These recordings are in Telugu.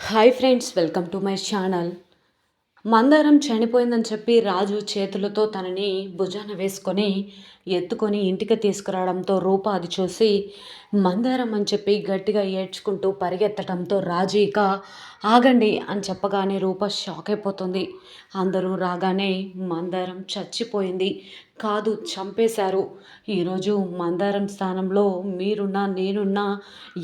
Hi friends welcome to my channel మందారం చనిపోయిందని చెప్పి రాజు చేతులతో తనని భుజాన వేసుకొని ఎత్తుకొని ఇంటికి తీసుకురావడంతో రూప అది చూసి మందారం అని చెప్పి గట్టిగా ఏడ్చుకుంటూ పరిగెత్తడంతో రాజు ఇక ఆగండి అని చెప్పగానే రూప షాక్ అయిపోతుంది. అందరూ రాగానే మందారం చచ్చిపోయింది. కాదు చంపేశారు. ఈరోజు మందారం స్థానంలో మీరున్నా నేనున్నా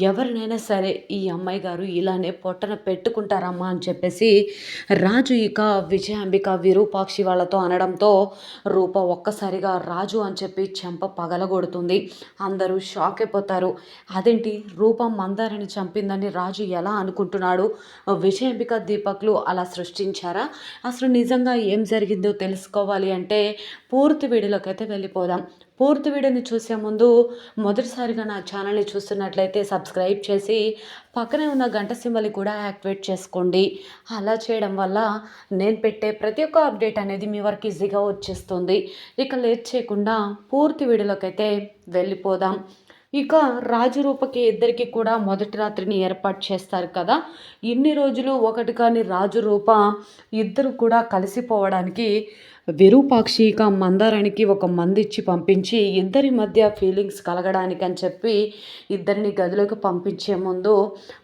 ఎవరినైనా సరే ఈ అమ్మాయి గారు ఇలానే పొట్టన పెట్టుకుంటారమ్మా అని చెప్పేసి రాజు ఇక విజయాంబిక విరూపాక్షి వాళ్ళతో అనడంతో రూప ఒక్కసారిగా రాజు అని చెప్పి చెంప పగలగొడుతుంది. అందరూ షాక్ అయిపోతారు. అదేంటి? రూప మందారని చంపిందని రాజు ఎలా అనుకుంటున్నాడు? విజయాంబిక దీపక్లు అలా సృష్టించారా? అసలు నిజంగా ఏం జరిగిందో తెలుసుకోవాలి అంటే పూర్తి వీడియోలోకి అయితే వెళ్ళిపోదాం. పూర్తి వీడియోని చూసే ముందు మొదటిసారిగా నా ఛానల్ని చూస్తున్నట్లయితే సబ్స్క్రైబ్ చేసి పక్కనే ఉన్న గంట సింబల్ని కూడా యాక్టివేట్ చేసుకోండి. అలా చేయడం వల్ల నేను పెట్టే ప్రతి ఒక్క అప్డేట్ అనేది మీ వరకు ఈజీగా వచ్చేస్తుంది. ఇక లేట్ చేయకుండా పూర్తి వీడియోలోకి అయితే వెళ్ళిపోదాం. ఇక రాజురూపకి ఇద్దరికి కూడా మొదటి రాత్రిని ఏర్పాటు చేస్తారు కదా. ఇన్ని రోజులు ఒకటి కానీ రాజురూప ఇద్దరు కూడా కలిసిపోవడానికి విరూపాక్షిక మందారానికి ఒక మంది ఇచ్చి పంపించి ఇద్దరి మధ్య ఫీలింగ్స్ కలగడానికి అని చెప్పి ఇద్దరిని గదిలోకి పంపించే ముందు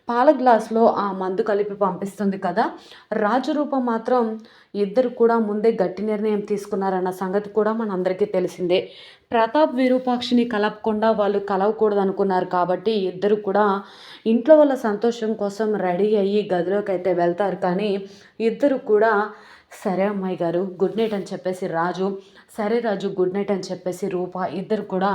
పాల గ్లాస్లో ఆ మందు కలిపి పంపిస్తుంది కదా. రాజరూప మాత్రం ఇద్దరు కూడా ముందే గట్టి నిర్ణయం తీసుకున్నారన్న సంగతి కూడా మనందరికీ తెలిసిందే. ప్రతాప్ విరూపాక్షిని కలపకుండా వాళ్ళు కలవకూడదు అనుకున్నారు కాబట్టి ఇద్దరు కూడా ఇంట్లో వాళ్ళ సంతోషం కోసం రెడీ అయ్యి గదిలోకి అయితే వెళ్తారు కానీ ఇద్దరు కూడా సరే అమ్మాయి గారు గుడ్ నైట్ అని చెప్పేసి రాజు సరే రాజు గుడ్ నైట్ అని చెప్పేసి రూప ఇద్దరు కూడా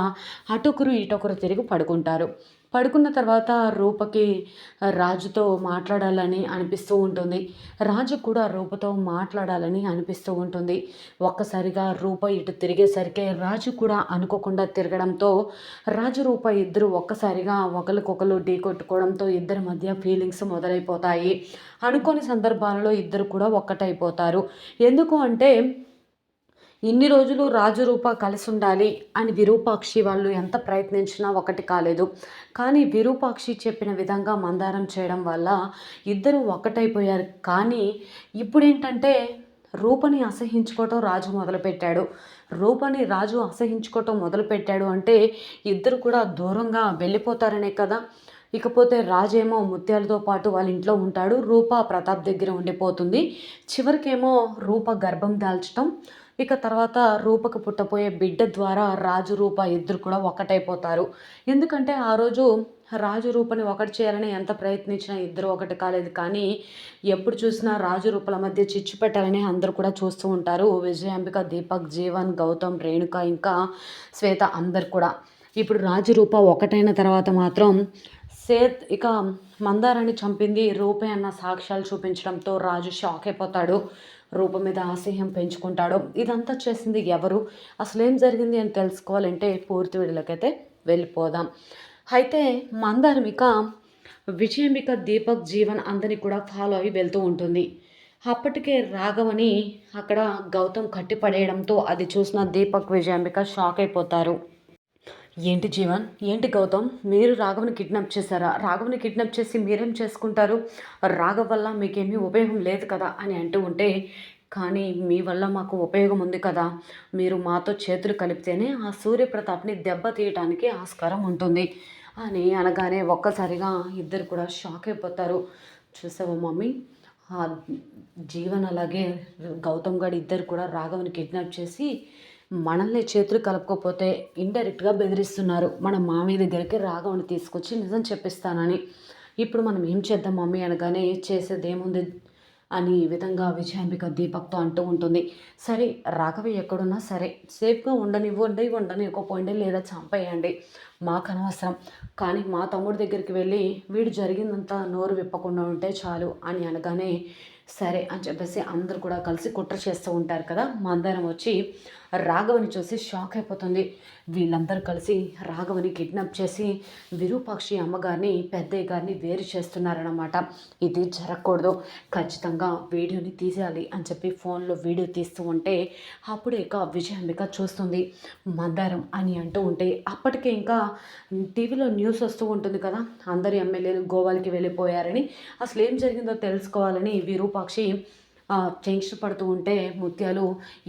అటొకరు ఇటొకరు తిరిగి పడుకుంటారు. పడుకున్న తర్వాత రూపకి రాజుతో మాట్లాడాలని అనిపిస్తూ ఉంటుంది. రాజు కూడా రూపతో మాట్లాడాలని అనిపిస్తూ ఉంటుంది. ఒక్కసారిగా రూప ఇటు తిరిగేసరికి రాజు కూడా అనుకోకుండా తిరగడంతో రాజు రూప ఇద్దరు ఒక్కసారిగా ఒకరికొకరు ఢీ కొట్టుకోవడంతో ఇద్దరి మధ్య ఫీలింగ్స్ మొదలైపోతాయి. అనుకోని సందర్భాలలో ఇద్దరు కూడా ఒక్కటైపోతారు. ఎందుకు అంటే ఇన్ని రోజులు రాజు రూప కలిసి ఉండాలి అని విరూపాక్షి వాళ్ళు ఎంత ప్రయత్నించినా ఒకటి కాలేదు. కానీ విరూపాక్షి చెప్పిన విధంగా మందారం చేయడం వల్ల ఇద్దరు ఒకటైపోయారు. కానీ ఇప్పుడు ఏంటంటే రూపని అసహించుకోవటం రాజు మొదలుపెట్టాడు. రూపని రాజు అసహించుకోవటం మొదలుపెట్టాడు అంటే ఇద్దరు కూడా దూరంగా వెళ్ళిపోతారనే కదా. ఇకపోతే రాజేమో ముత్యాలతో పాటు వాళ్ళ ఇంట్లో ఉంటాడు. రూప ప్రతాప్ దగ్గర ఉండిపోతుంది. చివరికేమో రూప గర్భం దాల్చటం. ఇక తర్వాత రూపకు పుట్టపోయే బిడ్డ ద్వారా రాజు రూప ఇద్దరు కూడా ఒకటైపోతారు. ఎందుకంటే ఆ రోజు రాజు రూపని ఒకటి చేయాలని ఎంత ప్రయత్నించినా ఇద్దరు ఒకటి కాలేదు. కానీ ఎప్పుడు చూసినా రాజు రూపల మధ్య చిచ్చు పెట్టాలని అందరూ కూడా చూస్తూ ఉంటారు. విజయాంబిక దీపక్ జీవన్ గౌతమ్ రేణుక ఇంకా శ్వేత అందరు కూడా. ఇప్పుడు రాజు రూప ఒకటైన తర్వాత మాత్రం సేత్ ఇక మందారాన్ని చంపింది రూపే అన్న సాక్ష్యాలు చూపించడంతో రాజు షాక్ అయిపోతాడు. రూపం మీద ఆశయం పెంచుకుంటాడో ఇదంతా చేసింది ఎవరు? అసలు ఏం జరిగింది అని తెలుసుకోవాలంటే పూర్తి వీడియోలకైతే వెళ్ళిపోదాం. అయితే మందార్మిక విజయంబిక దీపక్ జీవన్ అందరినీ కూడా ఫాలో అయి వెళ్తూ ఉంటుంది. అప్పటికే రాఘవని అక్కడ గౌతమ్ కట్టిపడేయడంతో అది చూసిన దీపక్ విజయాంబిక షాక్ అయిపోతారు. ఏంటి జీవన్? ఏంటి గౌతమ్? మీరు రాఘవని కిడ్నాప్ చేశారా? రాఘవని కిడ్నాప్ చేసి మీరేం చేసుకుంటారు? రాఘవ్ వల్ల మీకేమీ ఉపయోగం లేదు కదా అని అంటూ ఉంటే కానీ మీ వల్ల మాకు ఉపయోగం ఉంది కదా. మీరు మాతో చేతులు కలిపితేనే ఆ సూర్యప్రతాప్ని దెబ్బ తీయటానికి ఆస్కారం ఉంటుంది. అని అనగానే ఒక్కసారిగా ఇద్దరు కూడా షాక్ అయిపోతారు. చూసావా మమ్మీ? ఆ జీవన్ అలాగే గౌతమ్ గారు ఇద్దరు కూడా రాఘవ్ని కిడ్నాప్ చేసి మనల్ని చేతులు కలుపుకోపోతే ఇండైరెక్ట్గా బెదిరిస్తున్నారు. మన మామయ్య దగ్గరికి రాఘవని తీసుకొచ్చి నిజం చెప్పిస్తానని. ఇప్పుడు మనం ఏం చేద్దాం మమ్మీ అనగానే చేసేది ఏముంది అని ఈ విధంగా విజయాంబిక దీపక్తో అంటూ ఉంటుంది. సరే రాఘవి ఎక్కడున్నా సరే సేఫ్గా ఉండనివ్వండి ఉండనివ్వకపోండి లేదా చంపేయండి. మాకు అనవసరం. కానీ మా తమ్ముడి దగ్గరికి వెళ్ళి వీడు జరిగిందంతా నోరు విప్పకుండా ఉంటే చాలు అని అనగానే సరే అని చెప్పేసి అందరు కూడా కలిసి కుట్ర చేస్తూ ఉంటారు కదా మందరం వచ్చి రాఘవని చూసి షాక్ అయిపోతుంది. వీళ్ళందరూ కలిసి రాఘవని కిడ్నాప్ చేసి విరూపాక్షి అమ్మగారిని పెద్దయ్య గారిని వేరు చేస్తున్నారన్నమాట. ఇది జరగకూడదు. ఖచ్చితంగా వీడియోని తీసేయాలి అని చెప్పి ఫోన్లో వీడియో తీస్తూ ఉంటే అప్పుడే ఇక విజయాంబిక చూస్తుంది. మందారం అని అంటూ ఉంటే అప్పటికే ఇంకా టీవీలో న్యూస్ వస్తూ ఉంటుంది కదా. అందరు ఎమ్మెల్యేలు గోవాలకి వెళ్ళిపోయారని అసలు ఏం జరిగిందో తెలుసుకోవాలని విరూపాక్షి టెన్షన్ పడుతూ ఉంటే ముత్యాలు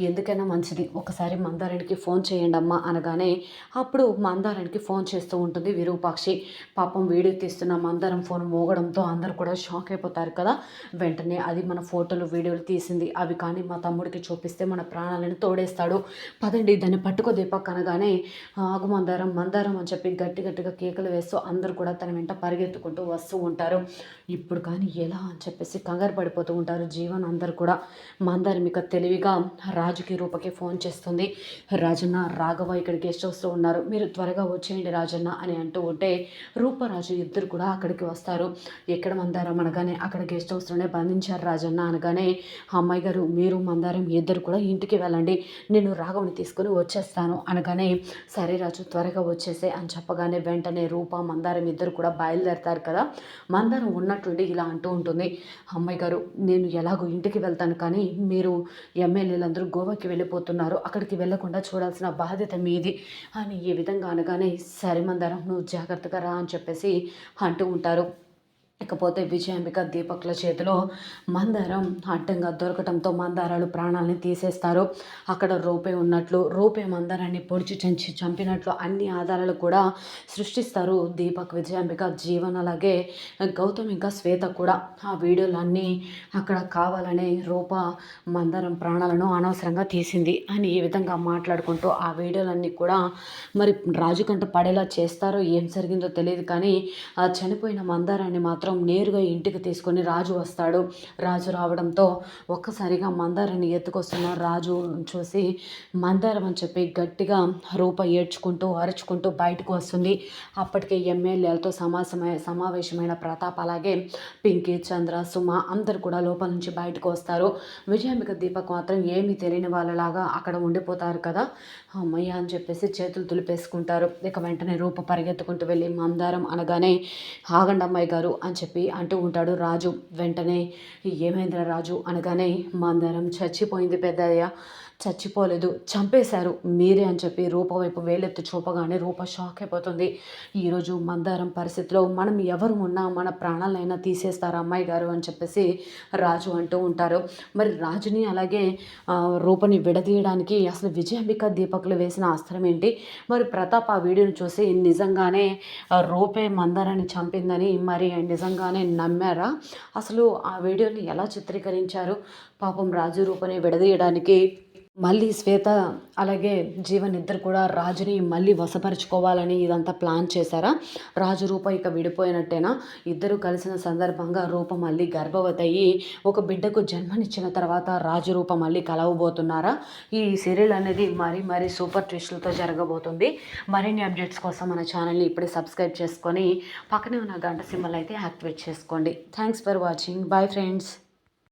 ఎందుకైనా మంచిది ఒకసారి మందారానికి ఫోన్ చేయండి అమ్మా అనగానే అప్పుడు మందారానికి ఫోన్ చేస్తూ ఉంటుంది విరూపాక్షి. పాపం వీడియో తీస్తున్న మందారం ఫోన్ మోగడంతో అందరూ కూడా షాక్ అయిపోతారు కదా. వెంటనే అది మన ఫోటోలు వీడియోలు తీసింది. అవి కానీ మా తమ్ముడికి చూపిస్తే మన ప్రాణాలను తోడేస్తాడు. పదండి దాన్ని పట్టుకో దీపక్ అనగానే ఆగు మందారం మందారం అని చెప్పి గట్టి గట్టిగా కేకలు వేస్తూ అందరూ కూడా తన వెంట పరిగెత్తుకుంటూ వస్తూ ఉంటారు. ఇప్పుడు కానీ ఎలా అని చెప్పేసి కంగారు పడిపోతూ ఉంటారు జీవన్ అందరు. కూడా మందారమిక తెలివిగా రాజుకి రూపకి ఫోన్ చేస్తుంది. రాజన్న రాఘవ ఇక్కడ గెస్ట్ హౌస్లో ఉన్నారు. మీరు త్వరగా వచ్చేయండి రాజన్న అని అంటూ ఉంటే రూపరాజు ఇద్దరు కూడా అక్కడికి వస్తారు. ఎక్కడ మందారం అనగానే అక్కడ గెస్ట్ హౌస్లోనే బంధించారు రాజన్న అనగానే అమ్మాయి గారు మీరు మందారం ఇద్దరు కూడా ఇంటికి వెళ్ళండి. నేను రాఘవని తీసుకుని వచ్చేస్తాను. అనగానే సరే రాజు త్వరగా వచ్చేసే అని చెప్పగానే వెంటనే రూప మందారం ఇద్దరు కూడా బయలుదేరతారు కదా. మందారం ఉన్నట్టుండి ఇలా అంటూ ఉంటుంది. అమ్మాయి గారు నేను ఎలాగో ఇంటికి వెళ్తాను. కానీ మీరు ఎమ్మెల్యేలందరూ గోవాకి వెళ్ళిపోతున్నారు. అక్కడికి వెళ్ళకుండా చూడాల్సిన బాధ్యత మీది అని ఈ విధంగా అనగానే సరే మందరం నువ్వు జాగ్రత్తగా రా అని చెప్పేసి అంటూ ఉంటారు. ఇకపోతే విజయాంబిక దీపక్ల చేతిలో మందారం అడ్డంగా దొరకటంతో మందారాలు ప్రాణాలని తీసేస్తారు. అక్కడ రూపే ఉన్నట్లు రూపే మందారాన్ని పొడిచి చంచి చంపినట్లు అన్ని ఆధారాలు కూడా సృష్టిస్తారు దీపక్ విజయాంబిక జీవన్. అలాగే గౌతమ్ ఇంకా శ్వేత కూడా. ఆ వీడియోలన్నీ అక్కడ కావాలనే రూప మందారం ప్రాణాలను అనవసరంగా తీసింది అని ఈ విధంగా మాట్లాడుకుంటూ ఆ వీడియోలన్నీ కూడా మరి రాజుకంట పడేలా చేస్తారో ఏం జరిగిందో తెలియదు కానీ ఆ చనిపోయిన మందారాన్ని మాత్రం నేరుగా ఇంటికి తీసుకొని రాజు వస్తాడు. రాజు రావడంతో ఒక్కసారిగా మందారాన్ని ఎత్తుకొస్తున్న రాజు చూసి మందారం అని చెప్పి గట్టిగా రూప ఏడ్చుకుంటూ అరుచుకుంటూ బయటకు వస్తుంది. అప్పటికే ఎమ్మెల్యేలతో సమాసమై సమావేశమైన ప్రతాప్ అలాగే పింకీ చంద్ర సుమ అందరు కూడా లోపల నుంచి బయటకు వస్తారు. విజయాంబిక దీపక్ మాత్రం ఏమీ తెలియని వాళ్ళలాగా అక్కడ ఉండిపోతారు కదా? అమ్మయ్య అని చెప్పేసి చేతులు తులిపేసుకుంటారు ఇక వెంటనే రూప పరిగెత్తుకుంటూ వెళ్ళి మందారం అనగానే ఆగండమ్మాయి గారు అని చెప్పి అంటూ ఉంటాడు. రాజు వెంటనే ఏమైందిరా రాజు? అనగానే మందరం చచ్చిపోయింది పెద్దయ్య. చచ్చిపోలేదు. చంపేశారు. మీరే అని చెప్పి రూప వైపు వేలెత్తి చూపగానే రూప షాక్ అయిపోతుంది. ఈరోజు మందారం పరిస్థితిలో మనం ఎవరు ఉన్నా మన ప్రాణాలైనా తీసేస్తారు అమ్మాయి గారు అని చెప్పేసి రాజు అంటూ ఉంటారు. మరి రాజుని అలాగే రూపని విడదీయడానికి అసలు విజయాంబిక దీపకులు వేసిన అస్త్రం ఏంటి? మరి ప్రతాప్ ఆ వీడియోని చూసి నిజంగానే రూపే మందారాన్ని చంపిందని మరి నిజంగానే నమ్మారా? అసలు ఆ వీడియోని ఎలా చిత్రీకరించారు? పాపం రాజు రూపని విడదీయడానికి మళ్ళీ శ్వేత అలాగే జీవన్ ఇద్దరు కూడా రాజుని మళ్ళీ వశపరుచుకోవాలని ఇదంతా ప్లాన్ చేశారా? రాజు రూప ఇక విడిపోయినట్టేనా? ఇద్దరు కలిసిన సందర్భంగా రూప మళ్ళీ గర్భవతి అయ్యి ఒక బిడ్డకు జన్మనిచ్చిన తర్వాత రాజు రూప మళ్ళీ కలవబోతున్నారా? ఈ సీరియల్ అనేది మరీ మరీ సూపర్ ట్విస్టులతో జరగబోతుంది. మరిన్ని అప్డేట్స్ కోసం మన ఛానల్ని ఇప్పుడే సబ్స్క్రైబ్ చేసుకొని పక్కనే ఉన్న గంట సింబల్ అయితే యాక్టివేట్ చేసుకోండి. Thanks for watching bye friends